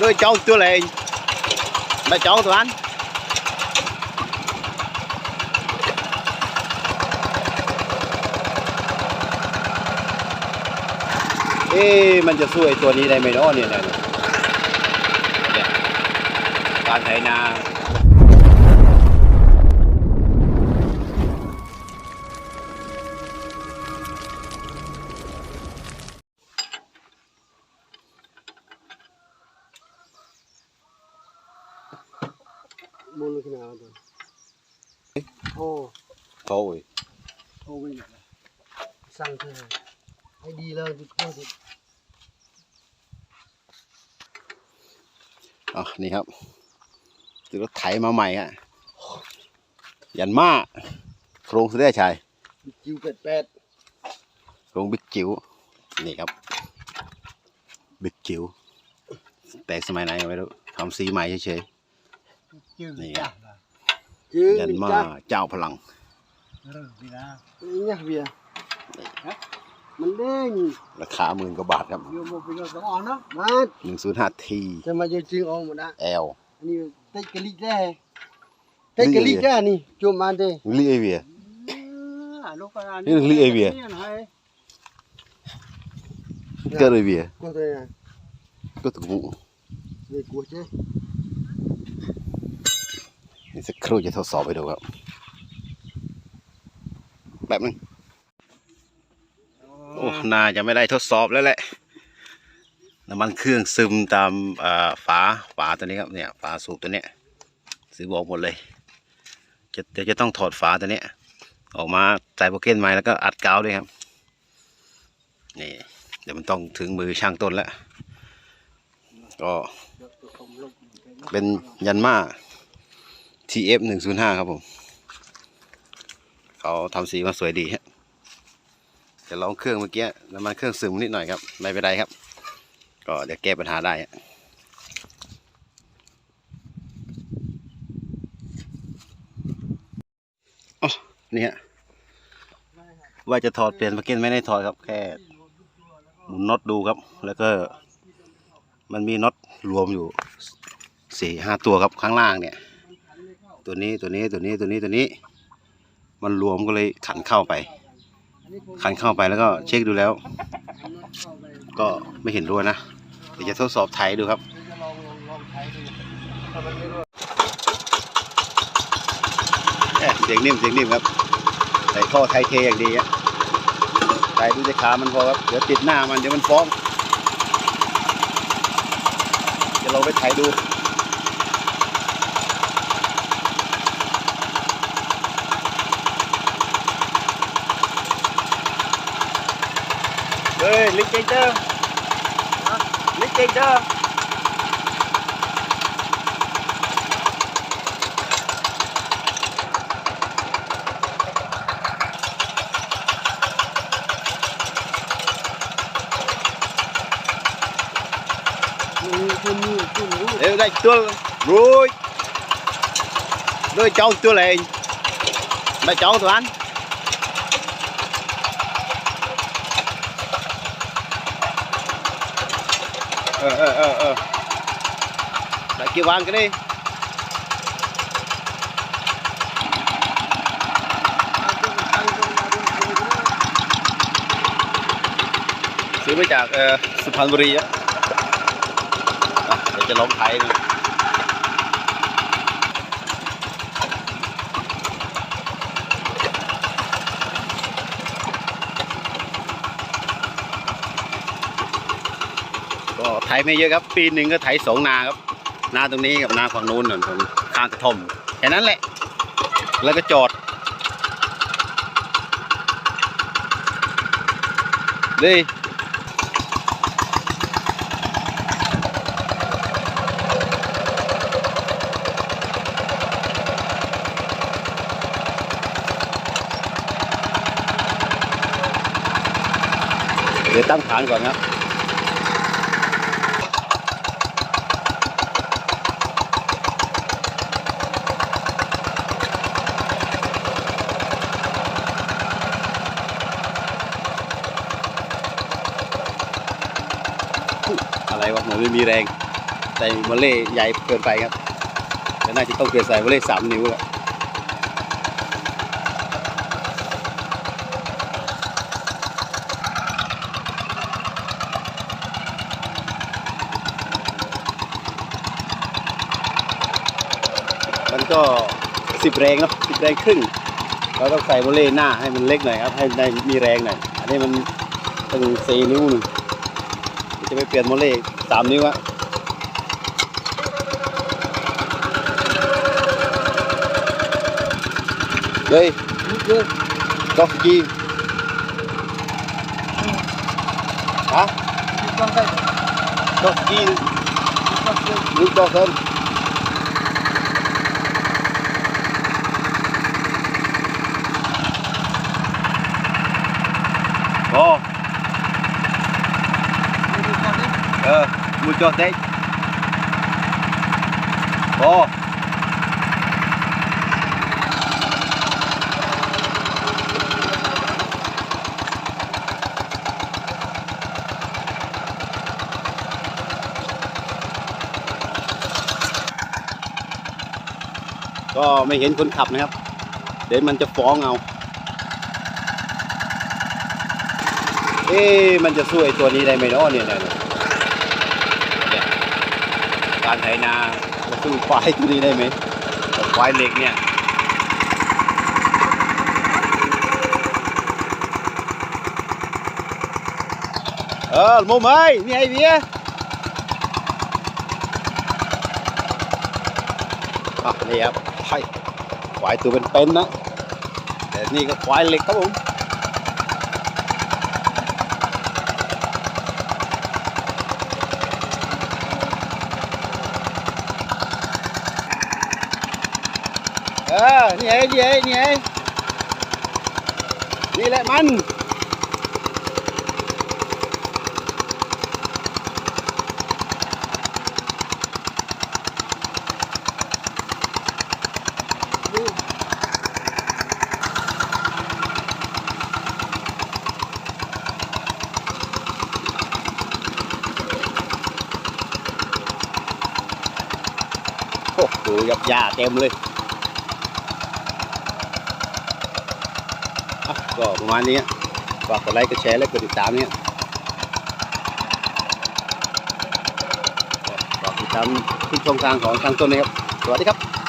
đôi cháu chưa lên ba cháu tụi anh Ê, mình จะสู้ไอ้ตัวนี้ได้ไหมเนาะเนี่ยนี่ยเนี่ยเนี่ยการไถนา mua luôn khi nào rồi ô โอ้ย ô bây giờ sang thế này hãy đi lên thì không thì อ๋อนี่ครับคือรถไถมาใหม่ฮะยันมาโครงเสื้อชาย chịu pẹt pẹt โครงบิ๊กจิ๋วนี่ครับบิ๊กจิ๋วแต่สมัยไหนไม่รู้ทำสีใหม่เฉย chứ Này chả à. là ๆ chứ ยัน đi มา chả เจ้าพลัง rồi vì là nhá vì mình đen ราคาหมื่นกว่าบาทครับ vô một cái nó on đó mà หนึ่งศูนย์ห้าที thế mà vô chuyên on mà đã แอล anh take cái lít ra take cái Lít lít gì? ra nè chùm ăn đi ลีเอเวีย lúc này Cái lít ấy bìa. เกิดเอเวีย con đây này ก็ถูก về của chứ นี่สักครู่จะทดสอบไปดูครับ แบบนึงโอ้น่าจะไม่ได้ทดสอบแล้วแหละน้ำมันเครื่องซึมตามฝาฝาตัวนี้ครับเนี่ยฝาสูบตัวเนี้ยซื้อบอกหมดเลยจะเดี๋ยวจะต้องถอดฝาตัวเนี้ยออกมาใส่โปรเกนใหม่แล้วก็อัดกาวด้วยครับนี่เดี๋ยวมันต้องถึงมือช่างต้นแล้วก็เป็นยันมา TF หนึ่งศูนย์ห้าครับผม เขาทำสีมาสวยดีฮะจะลองเครื่องเมื่อกี้น้ำมันเครื่องซึมนิดหน่อยครับ ไม่เป็นไรครับ ก็เดี๋ยวแก้ปัญหาได้ฮะอ๋อนี่ฮะว่าจะถอดเปลี่ยนมาเก็นไม่ได้ถอดครับ แค่หมุนน็อตดูครับ แล้วก็มันมีน็อตรวมอยู่สี่ห้าตัวครับข้างล่างเนี่ย ตัวนี้ตัวนี้ตัวนี้ตัวนี้ตัวนี้ มันรวมก็เลยขันเข้าไป ขันเข้าไปแล้วก็เช็คดูแล้ว ก็ไม่เห็นรั่วนะเดี๋ยวจะทดสอบไทยดูครับเสียงนิ่มเสียงนิ่มครับใส่ท่อไทยเทอย่างดีอะใส่ดูจะขามันพอครับเดี๋ยวติดหน้ามันเดี๋ยวมันฟ้องจะลองไปไถดู กเจเจอร์ลิกเจเจอร์มีคนมี เออเออเออเออได้กี่วันกันนี่ซื้อมาจากสุพรรณบุรีอะเดี๋ยวจะลองไทยนะ ไถไม่เยอะครับ ปีหนึ่งก็ไถสองนาครับนาตรงนี้กับนาฝั่งนู้นน่ะตรงข้างกระทมแค่นั้นแหละ แล้วก็จอดเลยเดี๋ยวตั้งฐานก่อนครับ ครัมืนไม่มีแรงแต่วอเล่ใหญ่เกินไปครับแต่น่าจะต้องเปลี่ยนใส่วอเล่สามนิ้วแหละมันก็สิบแรงเนาะสิบแรงครึ่งเราต้องใส่วอเล่หน้าให้มันเล็กหน่อยครับ ให้ได้มีแรงหน่อยอันนี้มันตั้งสี่นิ้วหนึ่งจะไปเปลี่ยนวอเล่ 8 นิ้วอะ đây. Có chi hả? Có chi nước to hơn. Oh. Mua cho tết ồ có ไม่เห็นคนขับนะครับ เดี๋ยวมันจะฟ้องเอา เอ๊มันจะสู้ไอ้ตัวนี้ได้ไหมเนาะเนี่ยเนี่ย การไถนาจะสู้ควายตัวนี้ได้ไหมควายเหล็กเนี่ยเออโมเมยนี่ไอ้เบียอะนี่ครับควายควายตัวเป็นๆนะแต่นี่ก็ควายเหล็กครับผม เออนี่ไอ้นี่ไอ้นี่ไอ้นี่แหละมัน โอ้โหหยับยาเต็มเลย อะ ก็ประมาณนี้ฝากกดไลค์กดแชร์และกดติดตามเนี่ยฝากติดตามที่ช่องทางของทางต้นนะครับ สวัสดีครับ